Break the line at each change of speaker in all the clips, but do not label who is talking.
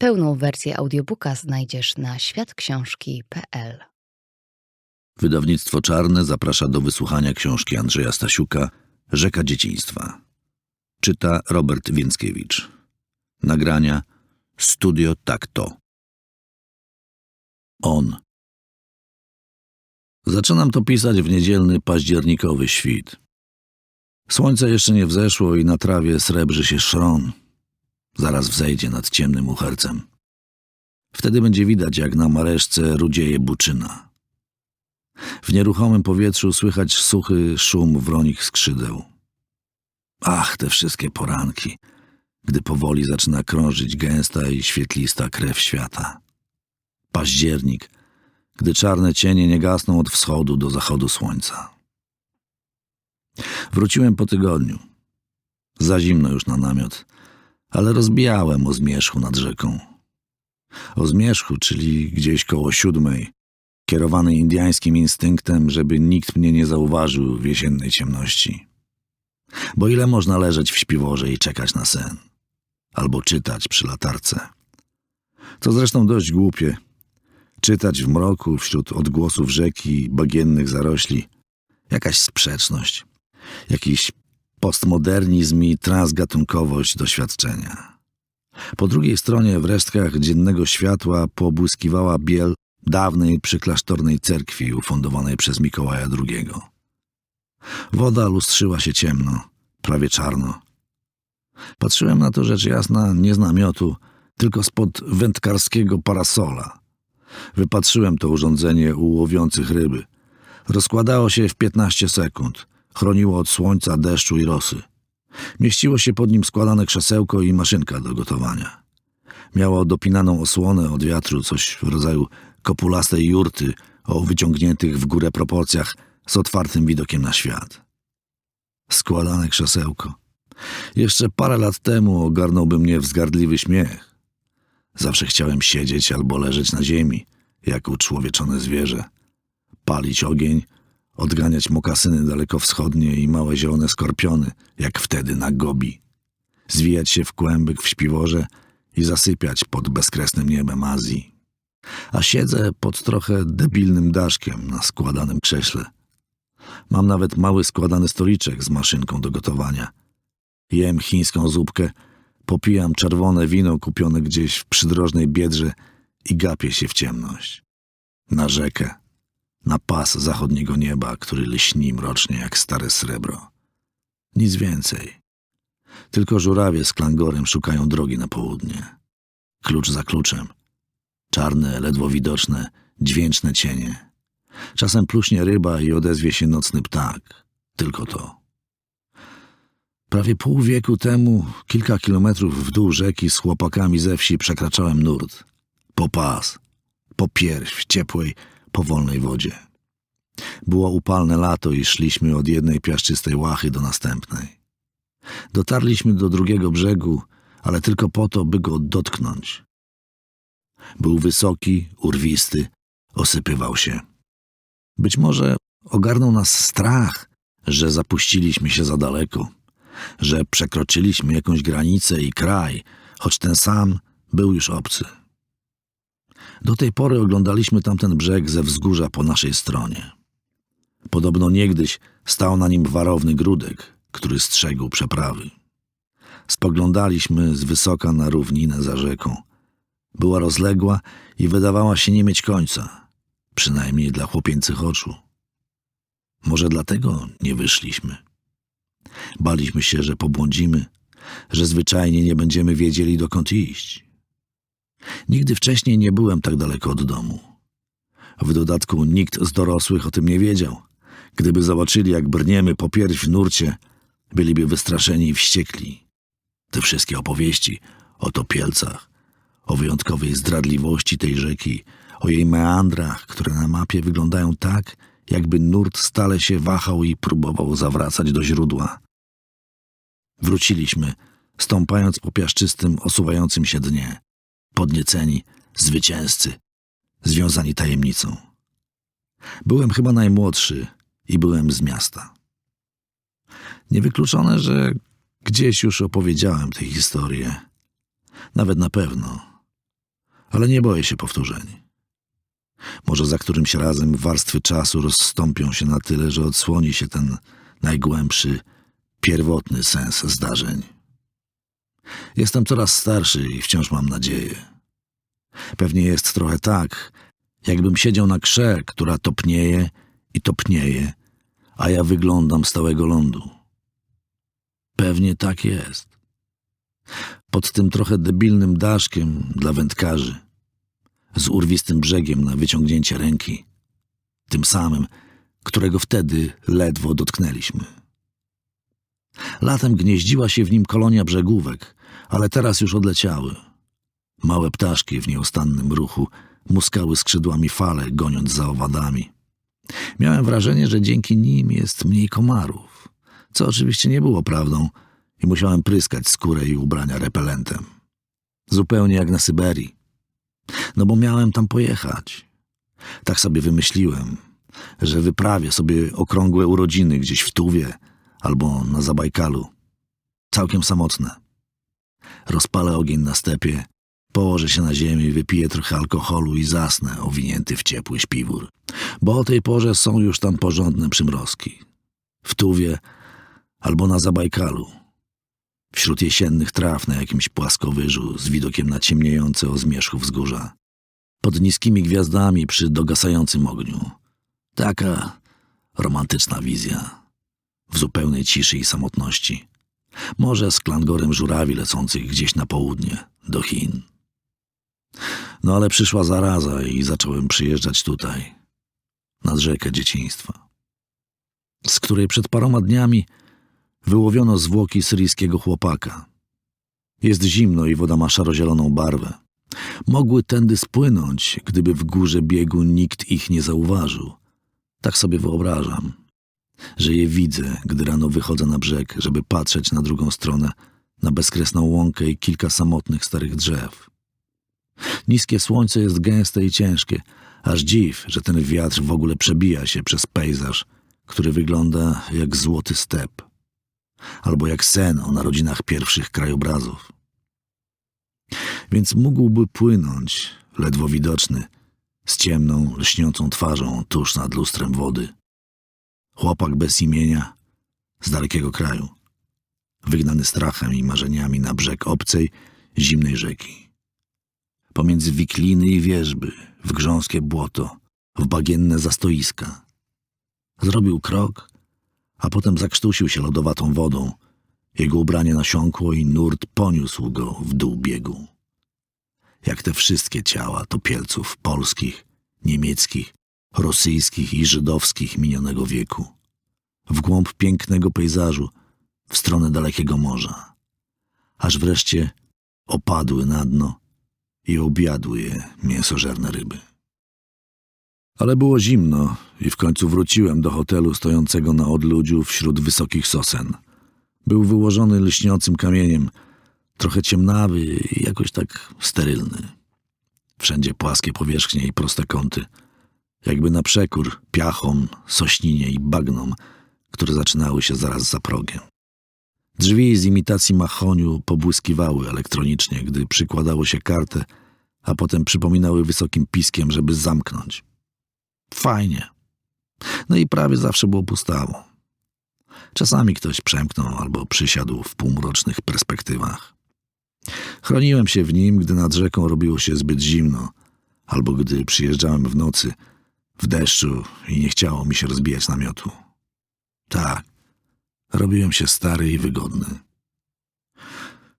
Pełną wersję audiobooka znajdziesz na światksiążki.pl.
Wydawnictwo Czarne zaprasza do wysłuchania książki Andrzeja Stasiuka Rzeka dzieciństwa. Czyta Robert Więckiewicz. Nagrania Studio Takto. On. Zaczynam to pisać w niedzielny październikowy świt. Słońce jeszcze nie wzeszło i na trawie srebrzy się szron. Zaraz wzejdzie nad ciemnym uchercem. Wtedy będzie widać, jak na mareszce rudzieje buczyna. W nieruchomym powietrzu słychać suchy szum wronich skrzydeł. Ach, te wszystkie poranki, gdy powoli zaczyna krążyć gęsta i świetlista krew świata. Październik, gdy czarne cienie nie gasną od wschodu do zachodu słońca. Wróciłem po tygodniu. Za zimno już na namiot, ale rozbijałem o zmierzchu nad rzeką. O zmierzchu, czyli gdzieś koło siódmej, kierowany indyjskim instynktem, żeby nikt mnie nie zauważył w jesiennej ciemności. Bo ile można leżeć w śpiworze i czekać na sen? Albo czytać przy latarce? To zresztą dość głupie. Czytać w mroku wśród odgłosów rzeki i bagiennych zarośli. Jakaś sprzeczność. Jakiś postmodernizm i transgatunkowość doświadczenia. Po drugiej stronie w resztkach dziennego światła pobłyskiwała biel dawnej przyklasztornej cerkwi ufundowanej przez Mikołaja II. Woda lustrzyła się ciemno, prawie czarno. Patrzyłem na to rzecz jasna nie z namiotu, tylko spod wędkarskiego parasola. Wypatrzyłem to urządzenie u łowiących ryby. Rozkładało się w 15 sekund. Chroniło od słońca, deszczu i rosy. Mieściło się pod nim składane krzesełko i maszynka do gotowania. Miało dopinaną osłonę od wiatru, coś w rodzaju kopulastej jurty o wyciągniętych w górę proporcjach z otwartym widokiem na świat. Składane krzesełko. Jeszcze parę lat temu ogarnąłby mnie wzgardliwy śmiech. Zawsze chciałem siedzieć albo leżeć na ziemi, jak uczłowieczone zwierzę. Palić ogień, odganiać mokasyny dalekowschodnie i małe zielone skorpiony, jak wtedy na Gobi. Zwijać się w kłębek w śpiworze i zasypiać pod bezkresnym niebem Azji. A siedzę pod trochę debilnym daszkiem na składanym krześle. Mam nawet mały składany stoliczek z maszynką do gotowania. Jem chińską zupkę, popijam czerwone wino kupione gdzieś w przydrożnej biedrze i gapię się w ciemność. Na rzekę, na pas zachodniego nieba, który lśni mrocznie jak stare srebro. Nic więcej. Tylko żurawie z klangorem szukają drogi na południe. Klucz za kluczem. Czarne, ledwo widoczne, dźwięczne cienie. Czasem pluśnie ryba i odezwie się nocny ptak. Tylko to. Prawie pół wieku temu, kilka kilometrów w dół rzeki z chłopakami ze wsi przekraczałem nurt. Po pas, po pierś w ciepłej, powolnej wodzie. Było upalne lato i szliśmy od jednej piaszczystej łachy do następnej. Dotarliśmy do drugiego brzegu, ale tylko po to, by go dotknąć. Był wysoki, urwisty, osypywał się. Być może ogarnął nas strach, że zapuściliśmy się za daleko, że przekroczyliśmy jakąś granicę i kraj, choć ten sam był już obcy. Do tej pory oglądaliśmy tamten brzeg ze wzgórza po naszej stronie. Podobno niegdyś stał na nim warowny grudek, który strzegł przeprawy. Spoglądaliśmy z wysoka na równinę za rzeką. Była rozległa i wydawała się nie mieć końca, przynajmniej dla chłopięcych oczu. Może dlatego nie wyszliśmy. Baliśmy się, że pobłądzimy, że zwyczajnie nie będziemy wiedzieli, dokąd iść. Nigdy wcześniej nie byłem tak daleko od domu. W dodatku nikt z dorosłych o tym nie wiedział. Gdyby zobaczyli, jak brniemy po pierś w nurcie, byliby wystraszeni i wściekli. Te wszystkie opowieści o topielcach, o wyjątkowej zdradliwości tej rzeki, o jej meandrach, które na mapie wyglądają tak, jakby nurt stale się wahał i próbował zawracać do źródła. Wróciliśmy, stąpając po piaszczystym, osuwającym się dnie podnieceni, zwycięzcy, związani tajemnicą. Byłem chyba najmłodszy i byłem z miasta. Niewykluczone, że gdzieś już opowiedziałem tę historię. Nawet na pewno. ale nie boję się powtórzeń. Może za którymś razem warstwy czasu rozstąpią się na tyle, że odsłoni się ten najgłębszy, pierwotny sens zdarzeń. Jestem coraz starszy i wciąż mam nadzieję. Pewnie jest trochę tak, jakbym siedział na krze, która topnieje i topnieje, a ja wyglądam stałego lądu. Pewnie tak jest. Pod tym trochę debilnym daszkiem dla wędkarzy, z urwistym brzegiem na wyciągnięcie ręki, tym samym, którego wtedy ledwo dotknęliśmy. Latem gnieździła się w nim kolonia brzegówek, ale teraz już odleciały. Małe ptaszki w nieustannym ruchu muskały skrzydłami fale, goniąc za owadami. Miałem wrażenie, że dzięki nim jest mniej komarów, co oczywiście nie było prawdą i musiałem pryskać skórę i ubrania repelentem. Zupełnie jak na Syberii. No bo miałem tam pojechać. Tak sobie wymyśliłem, że wyprawię sobie okrągłe urodziny gdzieś w Tuwie albo na Zabajkalu. Całkiem samotne. Rozpalę ogień na stepie, położę się na ziemi, wypiję trochę alkoholu i zasnę, owinięty w ciepły śpiwór. Bo o tej porze są już tam porządne przymrozki. W Tuwie albo na Zabajkalu. Wśród jesiennych traw na jakimś płaskowyżu z widokiem na ciemniejące o zmierzchu wzgórza. Pod niskimi gwiazdami przy dogasającym ogniu. Taka romantyczna wizja. W zupełnej ciszy i samotności. Może z klangorem żurawi lecących gdzieś na południe, do Chin. No ale przyszła zaraza i zacząłem przyjeżdżać tutaj, nad rzekę dzieciństwa, z której przed paroma dniami wyłowiono zwłoki syryjskiego chłopaka. Jest zimno i woda ma szarozieloną barwę. Mogły tędy spłynąć, gdyby w górze biegu nikt ich nie zauważył. Tak sobie wyobrażam, że je widzę, gdy rano wychodzę na brzeg, żeby patrzeć na drugą stronę, na bezkresną łąkę i kilka samotnych starych drzew. Niskie słońce jest gęste i ciężkie, aż dziw, że ten wiatr w ogóle przebija się przez pejzaż, który wygląda jak złoty step, albo jak sen o narodzinach pierwszych krajobrazów. Więc mógłby płynąć, ledwo widoczny, z ciemną, lśniącą twarzą tuż nad lustrem wody. Chłopak bez imienia, z dalekiego kraju, wygnany strachem i marzeniami na brzeg obcej, zimnej rzeki. Pomiędzy wikliny i wierzby, w grząskie błoto, w bagienne zastoiska. Zrobił krok, a potem zakrztusił się lodowatą wodą. Jego ubranie nasiąkło i nurt poniósł go w dół biegu. Jak te wszystkie ciała topielców polskich, niemieckich, rosyjskich i żydowskich minionego wieku. W głąb pięknego pejzażu, w stronę dalekiego morza. Aż wreszcie opadły na dno i objadły je mięsożerne ryby. Ale było zimno i w końcu wróciłem do hotelu stojącego na odludziu wśród wysokich sosen. Był wyłożony lśniącym kamieniem, trochę ciemnawy i jakoś tak sterylny. Wszędzie płaskie powierzchnie i proste kąty, jakby na przekór piachom, sośninie i bagnom, które zaczynały się zaraz za progiem. Drzwi z imitacji mahoniu pobłyskiwały elektronicznie, gdy przykładało się kartę, a potem przypominały wysokim piskiem, żeby zamknąć. Fajnie. No i prawie zawsze było pustawo. Czasami ktoś przemknął albo przysiadł w półmrocznych perspektywach. Chroniłem się w nim, gdy nad rzeką robiło się zbyt zimno, albo gdy przyjeżdżałem w nocy, w deszczu i nie chciało mi się rozbijać namiotu. Tak, robiłem się stary i wygodny.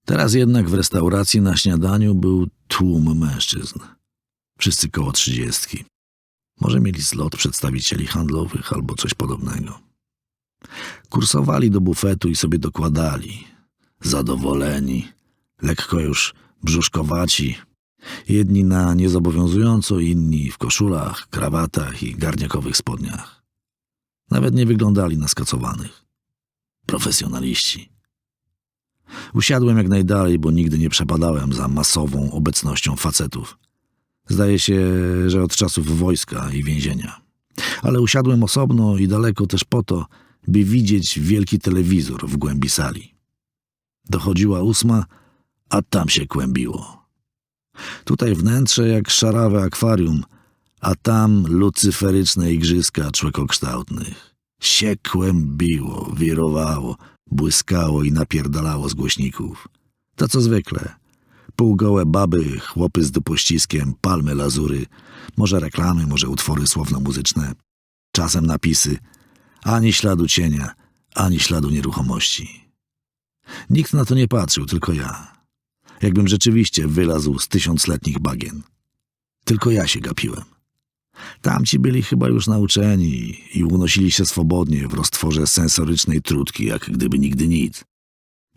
Teraz jednak w restauracji na śniadaniu był tłum mężczyzn. Wszyscy koło trzydziestki. Może mieli zlot przedstawicieli handlowych albo coś podobnego. Kursowali do bufetu i sobie dokładali. Zadowoleni, lekko już brzuszkowaci. Jedni na niezobowiązująco, inni w koszulach, krawatach i garniakowych spodniach. Nawet nie wyglądali na skacowanych. Profesjonaliści. Usiadłem jak najdalej, bo nigdy nie przepadałem za masową obecnością facetów. Zdaje się, że od czasów wojska i więzienia. Ale usiadłem osobno i daleko też po to, by widzieć wielki telewizor w głębi sali. Dochodziła ósma, a tam się kłębiło. Tutaj wnętrze jak szarawe akwarium, a tam lucyferyczne igrzyska człekokształtnych. Siekłem biło, wirowało, błyskało i napierdalało z głośników. To co zwykle. Półgołe baby, chłopy z dupościskiem, palmy lazury, może reklamy, może utwory słowno-muzyczne. Czasem napisy. Ani śladu cienia, ani śladu nieruchomości. Nikt na to nie patrzył, tylko ja. Jakbym rzeczywiście wylazł z tysiącletnich bagien. Tylko ja się gapiłem. Tamci byli chyba już nauczeni i unosili się swobodnie w roztworze sensorycznej trutki, jak gdyby nigdy nic.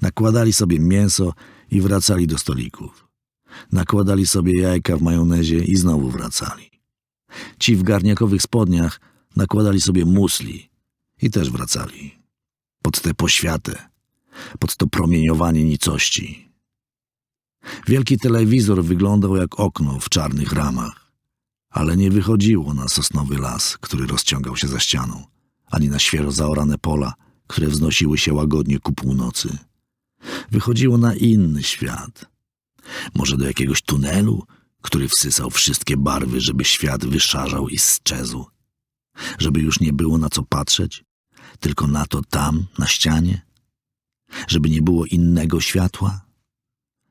Nakładali sobie mięso i wracali do stolików. Nakładali sobie jajka w majonezie i znowu wracali. Ci w garniakowych spodniach nakładali sobie musli i też wracali. Pod tę poświatę, pod to promieniowanie nicości. Wielki telewizor wyglądał jak okno w czarnych ramach, ale nie wychodziło na sosnowy las, który rozciągał się za ścianą, ani na świeżo zaorane pola, które wznosiły się łagodnie ku północy. Wychodziło na inny świat. Może do jakiegoś tunelu, który wsysał wszystkie barwy, żeby świat wyszarzał i sczezł. Żeby już nie było na co patrzeć, tylko na to tam, na ścianie. Żeby nie było innego światła.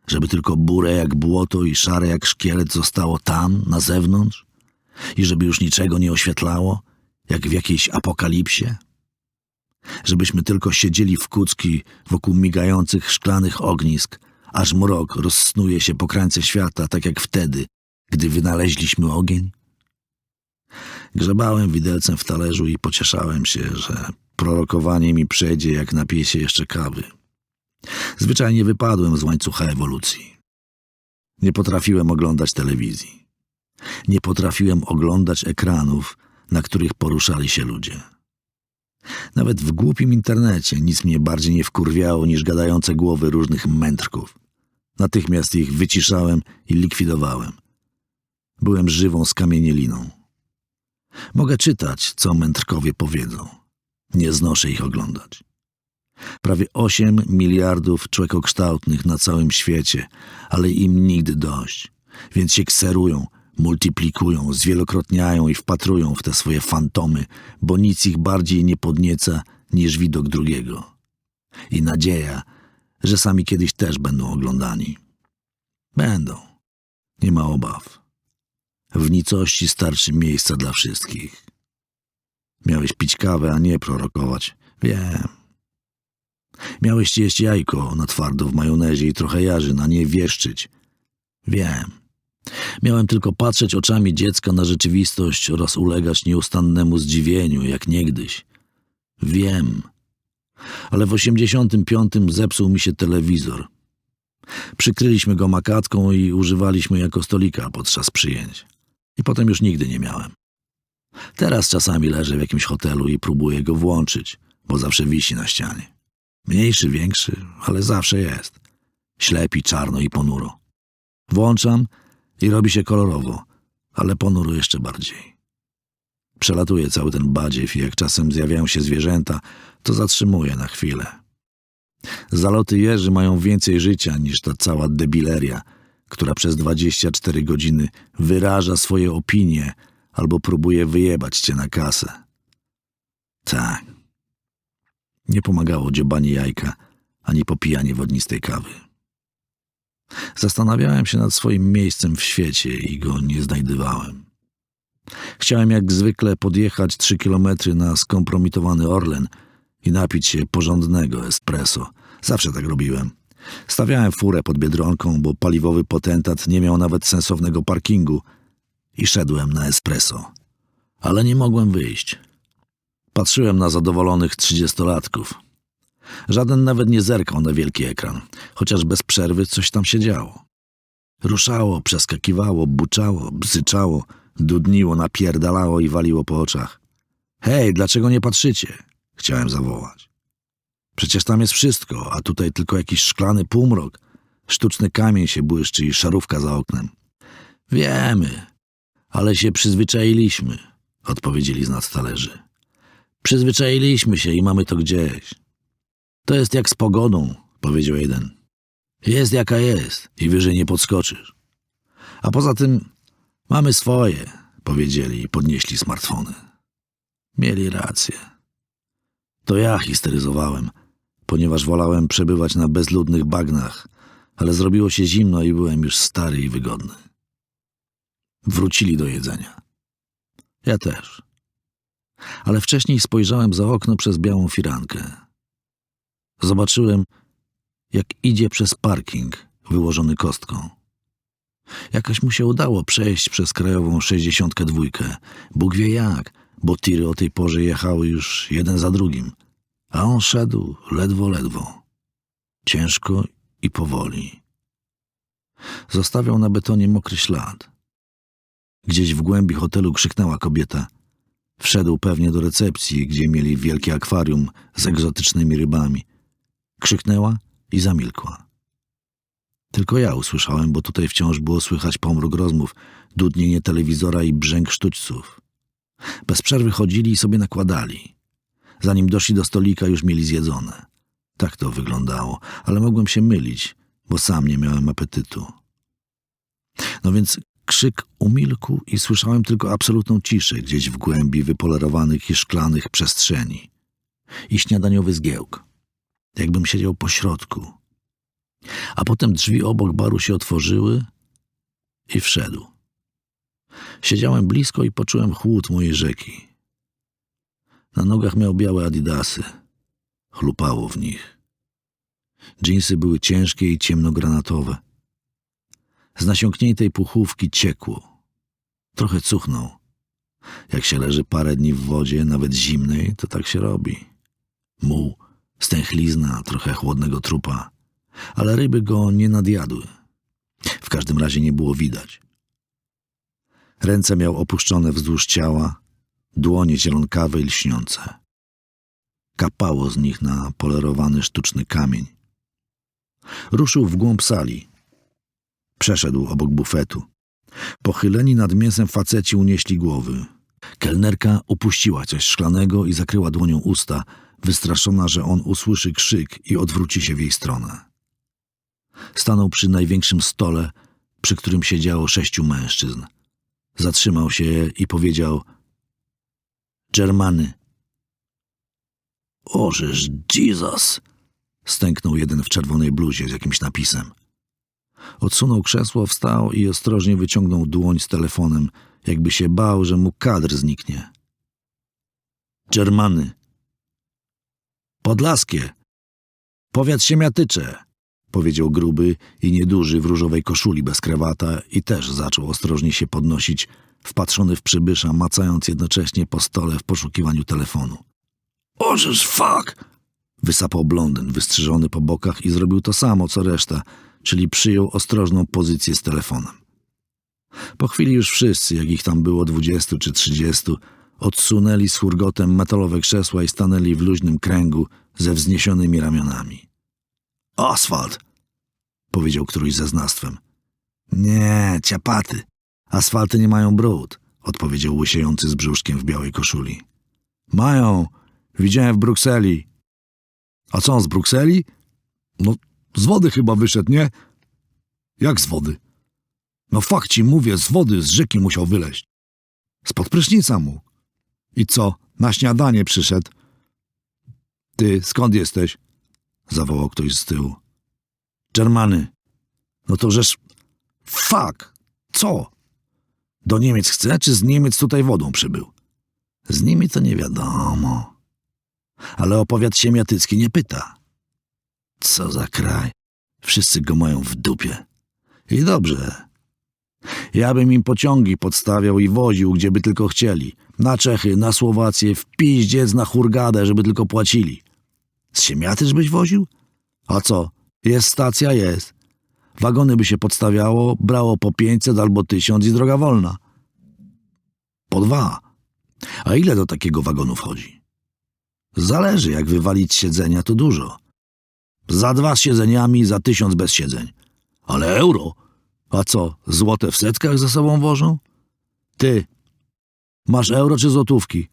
Żeby tylko burę jak błoto i szare jak szkielet zostało tam, na zewnątrz. I żeby już niczego nie oświetlało, jak w jakiejś apokalipsie żebyśmy tylko siedzieli w kucki wokół migających szklanych ognisk, aż mrok rozsnuje się po krańce świata, tak jak wtedy, gdy wynaleźliśmy ogień? Grzebałem widelcem w talerzu i pocieszałem się, że prorokowanie mi przejdzie, jak napiję się jeszcze kawy. Zwyczajnie wypadłem z łańcucha ewolucji. Nie potrafiłem oglądać telewizji. Nie potrafiłem oglądać ekranów, na których poruszali się ludzie. Nawet w głupim internecie nic mnie bardziej nie wkurwiało niż gadające głowy różnych mędrków. Natychmiast ich wyciszałem i likwidowałem. Byłem żywą skamienieliną. Mogę czytać, co mędrkowie powiedzą. Nie znoszę ich oglądać. Prawie 8 miliardów człekokształtnych na całym świecie, ale im nigdy dość. Więc się kserują, multiplikują, zwielokrotniają i wpatrują w te swoje fantomy, bo nic ich bardziej nie podnieca niż widok drugiego. I nadzieja, że sami kiedyś też będą oglądani. Będą. Nie ma obaw. W nicości starczy miejsca dla wszystkich. Miałeś pić kawę, a nie prorokować. Wiem. Miałeś jeść jajko na twardo w majonezie i trochę jarzyn, a nie wieszczyć. Wiem. Miałem tylko patrzeć oczami dziecka na rzeczywistość oraz ulegać nieustannemu zdziwieniu, jak niegdyś. Wiem. Ale w osiemdziesiątym piątym zepsuł mi się telewizor. Przykryliśmy go makatką i używaliśmy jako stolika podczas przyjęć. I potem już nigdy nie miałem. Teraz czasami leżę w jakimś hotelu i próbuję go włączyć, bo zawsze wisi na ścianie. Mniejszy, większy, ale zawsze jest. Ślepi, czarno i ponuro. Włączam i robi się kolorowo, ale ponuro jeszcze bardziej. Przelatuje cały ten badziew i jak czasem zjawiają się zwierzęta, to zatrzymuję na chwilę. Zaloty jeży mają więcej życia niż ta cała debileria, która przez 24 godziny wyraża swoje opinie albo próbuje wyjebać cię na kasę. Tak. Nie pomagało dziobanie jajka, ani popijanie wodnistej kawy. Zastanawiałem się nad swoim miejscem w świecie i go nie znajdowałem. Chciałem jak zwykle podjechać trzy kilometry na skompromitowany Orlen i napić się porządnego espresso. Zawsze tak robiłem. Stawiałem furę pod Biedronką, bo paliwowy potentat nie miał nawet sensownego parkingu i szedłem na espresso. Ale nie mogłem wyjść. Patrzyłem na zadowolonych trzydziestolatków. Żaden nawet nie zerkał na wielki ekran, chociaż bez przerwy coś tam się działo. Ruszało, przeskakiwało, buczało, bzyczało, dudniło, napierdalało i waliło po oczach. Hej, dlaczego nie patrzycie? Chciałem zawołać. Przecież tam jest wszystko, a tutaj tylko jakiś szklany półmrok. Sztuczny kamień się błyszczy i szarówka za oknem. Wiemy, ale się przyzwyczailiśmy, odpowiedzieli z nad talerzy. Przyzwyczailiśmy się i mamy to gdzieś. To jest jak z pogodą, powiedział jeden. Jest jaka jest i wyżej nie podskoczysz. A poza tym mamy swoje, powiedzieli i podnieśli smartfony. Mieli rację. To ja histeryzowałem, ponieważ wolałem przebywać na bezludnych bagnach, ale zrobiło się zimno i byłem już stary i wygodny. Wrócili do jedzenia. Ja też. Ale wcześniej spojrzałem za okno przez białą firankę. Zobaczyłem, jak idzie przez parking wyłożony kostką. Jakoś mu się udało przejść przez krajową 62. Bóg wie jak, bo tiry o tej porze jechały już jeden za drugim, a on szedł ledwo, ledwo. Ciężko i powoli. Zostawiał na betonie mokry ślad. Gdzieś w głębi hotelu krzyknęła kobieta. Wszedł pewnie do recepcji, gdzie mieli wielkie akwarium z egzotycznymi rybami. Krzyknęła i zamilkła. Tylko ja usłyszałem, bo tutaj wciąż było słychać pomruk rozmów, dudnienie telewizora i brzęk sztućców. Bez przerwy chodzili i sobie nakładali. Zanim doszli do stolika, już mieli zjedzone. Tak to wyglądało, ale mogłem się mylić, bo sam nie miałem apetytu. No więc krzyk umilkł i słyszałem tylko absolutną ciszę gdzieś w głębi wypolerowanych i szklanych przestrzeni. I śniadaniowy zgiełk. Jakbym siedział po środku. A potem drzwi obok baru się otworzyły i wszedł. Siedziałem blisko i poczułem chłód mojej rzeki. Na nogach miał białe adidasy. Chlupało w nich. Dżinsy były ciężkie i ciemnogranatowe. Z nasiąkniętej puchówki ciekło. Trochę cuchnął. Jak się leży parę dni w wodzie, nawet zimnej, to tak się robi. Muł, stęchlizna, trochę chłodnego trupa. Ale ryby go nie nadjadły. W każdym razie nie było widać. Ręce miał opuszczone wzdłuż ciała, dłonie zielonkawe i lśniące. Kapało z nich na polerowany sztuczny kamień. Ruszył w głąb sali. Przeszedł obok bufetu. Pochyleni nad mięsem faceci unieśli głowy. Kelnerka upuściła coś szklanego i zakryła dłonią usta, wystraszona, że on usłyszy krzyk i odwróci się w jej stronę. Stanął przy największym stole, przy którym siedziało sześciu mężczyzn. Zatrzymał się i powiedział Germany. Ożeż Jesus! Stęknął jeden w czerwonej bluzie z jakimś napisem. Odsunął krzesło, wstał i ostrożnie wyciągnął dłoń z telefonem, jakby się bał, że mu kadr zniknie. Germany. Podlaskie. Powiat Siemiatycze, powiedział gruby i nieduży w różowej koszuli bez krawata i też zaczął ostrożnie się podnosić, wpatrzony w przybysza, macając jednocześnie po stole w poszukiwaniu telefonu. Ożeż fuck! Wysapał blondyn, wystrzyżony po bokach i zrobił to samo, co reszta, czyli przyjął ostrożną pozycję z telefonem. Po chwili już wszyscy, jak ich tam było dwudziestu czy trzydziestu, odsunęli z hurgotem metalowe krzesła i stanęli w luźnym kręgu ze wzniesionymi ramionami. Asfalt! powiedział któryś ze znastwem. Nie, ciapaty. Asfalty nie mają brud, odpowiedział łysiejący z brzuszkiem w białej koszuli. Mają. Widziałem w Brukseli. A co on z Brukseli? No, z wody chyba wyszedł, nie? Jak z wody? No fakt ci mówię, z wody, z rzeki musiał wyleźć. Spod prysznica mu. I co, na śniadanie przyszedł? Ty, skąd jesteś? Zawołał ktoś z tyłu. Germany. No to żeż... Fuck! Co? Do Niemiec chce, czy z Niemiec tutaj wodą przybył? Z nimi to nie wiadomo. Ale o powiat siemiatycki nie pyta. Co za kraj. Wszyscy go mają w dupie. I dobrze. Ja bym im pociągi podstawiał i woził, gdzie by tylko chcieli. Na Czechy, na Słowację, w piździec, na Hurgadę, żeby tylko płacili. Z Siemiatysz byś woził? A co? Jest stacja, jest. Wagony by się podstawiało, brało po 500 albo 1000 i droga wolna. Po dwa. A ile do takiego wagonu wchodzi? Zależy, jak wywalić siedzenia, to dużo. Za dwa z siedzeniami, za tysiąc bez siedzeń. Ale euro? A co, złote w setkach ze sobą wożą? Ty, masz euro czy złotówki?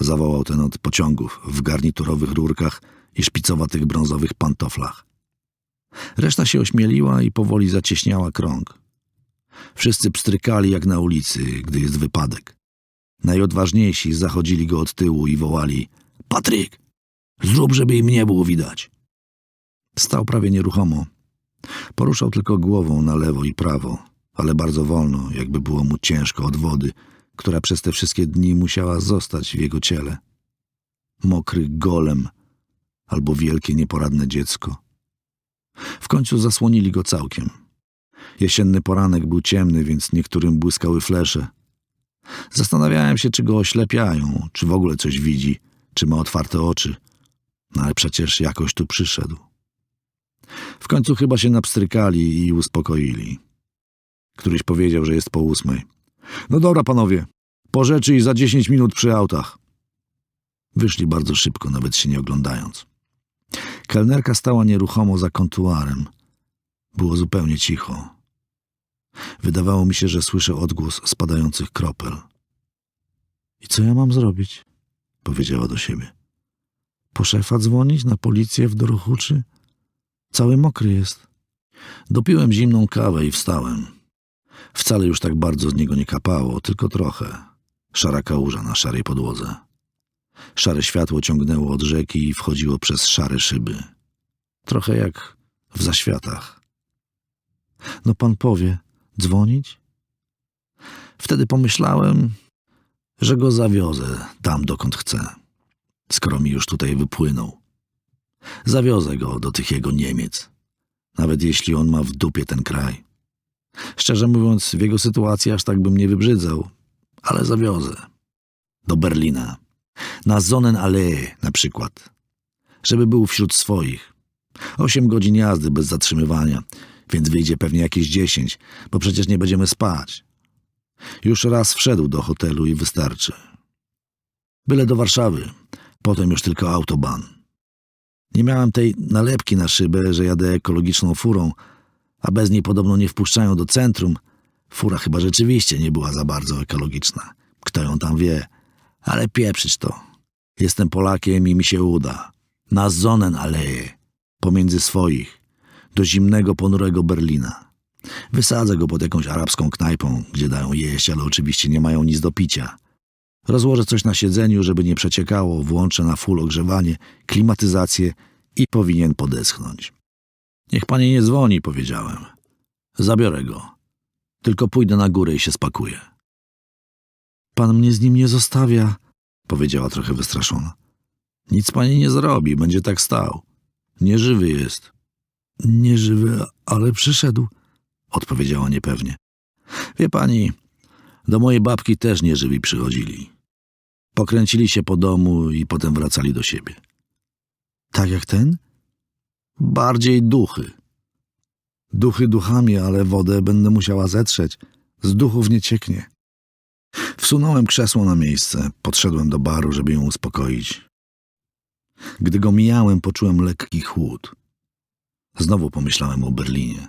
Zawołał ten od pociągów w garniturowych rurkach i szpicowatych brązowych pantoflach. Reszta się ośmieliła i powoli zacieśniała krąg. Wszyscy pstrykali jak na ulicy, gdy jest wypadek. Najodważniejsi zachodzili go od tyłu i wołali Patryk, zrób, żeby im nie było widać. Stał prawie nieruchomo. Poruszał tylko głową na lewo i prawo, ale bardzo wolno, jakby było mu ciężko od wody, która przez te wszystkie dni musiała zostać w jego ciele. Mokry golem albo wielkie nieporadne dziecko. W końcu zasłonili go całkiem. Jesienny poranek był ciemny, więc niektórym błyskały flesze. Zastanawiałem się, czy go oślepiają, czy w ogóle coś widzi, czy ma otwarte oczy. No ale przecież jakoś tu przyszedł. W końcu chyba się napstrykali i uspokoili. Któryś powiedział, że jest po ósmej. No dobra, panowie, po rzeczy i za dziesięć minut przy autach. Wyszli bardzo szybko, nawet się nie oglądając. Kelnerka stała nieruchomo za kontuarem. Było zupełnie cicho. Wydawało mi się, że słyszę odgłos spadających kropel. I co ja mam zrobić? Powiedziała do siebie. Po szefa dzwonić na policję w Dorochuczy? Cały mokry jest. Dopiłem zimną kawę i wstałem. Wcale już tak bardzo z niego nie kapało, tylko trochę. Szara kałuża na szarej podłodze. Szare światło ciągnęło od rzeki i wchodziło przez szare szyby. Trochę jak w zaświatach. No pan powie, dzwonić? Wtedy pomyślałem, że go zawiozę tam, dokąd chcę, skoro mi już tutaj wypłynął. Zawiozę go do tych jego Niemiec, nawet jeśli on ma w dupie ten kraj. Szczerze mówiąc, w jego sytuacji aż tak bym nie wybrzydzał, ale zawiozę. Do Berlina. Na Sonnenallee na przykład. Żeby był wśród swoich. Osiem godzin jazdy bez zatrzymywania, więc wyjdzie pewnie jakieś dziesięć, bo przecież nie będziemy spać. Już raz wszedł do hotelu i wystarczy. Byle do Warszawy, potem już tylko autoban. Nie miałem tej nalepki na szybę, że jadę ekologiczną furą, a bez niej podobno nie wpuszczają do centrum. Fura chyba rzeczywiście nie była za bardzo ekologiczna. Kto ją tam wie? Ale pieprzyć to. Jestem Polakiem i mi się uda. Na Sonnenallee, pomiędzy swoich, do zimnego, ponurego Berlina. Wysadzę go pod jakąś arabską knajpą, gdzie dają jeść, ale oczywiście nie mają nic do picia. Rozłożę coś na siedzeniu, żeby nie przeciekało, włączę na full ogrzewanie, klimatyzację i powinien podeschnąć. Niech pani nie dzwoni, powiedziałem. Zabiorę go. Tylko pójdę na górę i się spakuję. Pan mnie z nim nie zostawia, powiedziała trochę wystraszona. Nic pani nie zrobi, będzie tak stał. Nieżywy jest. Nieżywy, ale przyszedł, odpowiedziała niepewnie. Wie pani, do mojej babki też nieżywi przychodzili. Pokręcili się po domu i potem wracali do siebie. Tak jak ten? Bardziej duchy. Duchy duchami, ale wodę będę musiała zetrzeć. Z duchów nie cieknie. Wsunąłem krzesło na miejsce, podszedłem do baru, żeby ją uspokoić. Gdy go mijałem, poczułem lekki chłód. Znowu pomyślałem o Berlinie,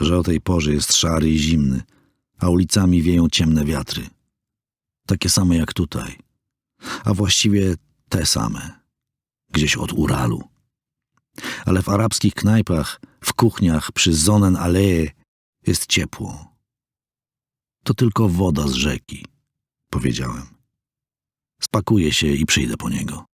że o tej porze jest szary i zimny, a ulicami wieją ciemne wiatry. Takie same jak tutaj, a właściwie te same, gdzieś od Uralu. Ale w arabskich knajpach, w kuchniach przy Sonnenallee jest ciepło. To tylko woda z rzeki, powiedziałem. Spakuję się i przyjdę po niego.